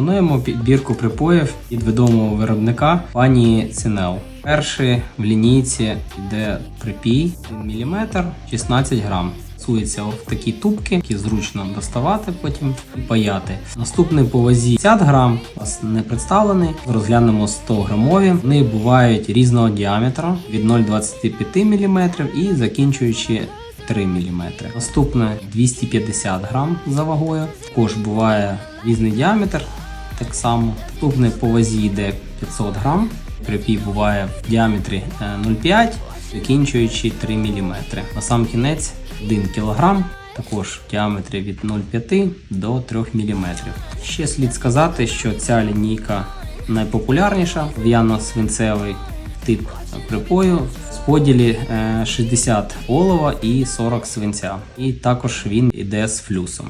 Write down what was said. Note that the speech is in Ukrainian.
Пропонуємо підбірку припоїв від відомого виробника пані Цінел. Перший в лінійці йде припій 1 мм 16 грам. Псується в такі тубки, які зручно доставати потім і паяти. Наступний по вазі 50 грам, у нас не представлений. Розглянемо 100 грамові. Вони бувають різного діаметру від 0,25 мм і закінчуючи 3 мм. Наступне 250 грам за вагою. Також буває різний діаметр. Так само. Наступне по вазі йде 500 грам. Припій буває в діаметрі е, 0,5, закінчуючи 3 мм. На сам кінець 1 кг, також в діаметрі від 0,5 до 3 мм. Ще слід сказати, що ця лінійка найпопулярніша в'яно-свинцевий тип припою з поділі е, 60 олова і 40 свинця. І також він іде з флюсом.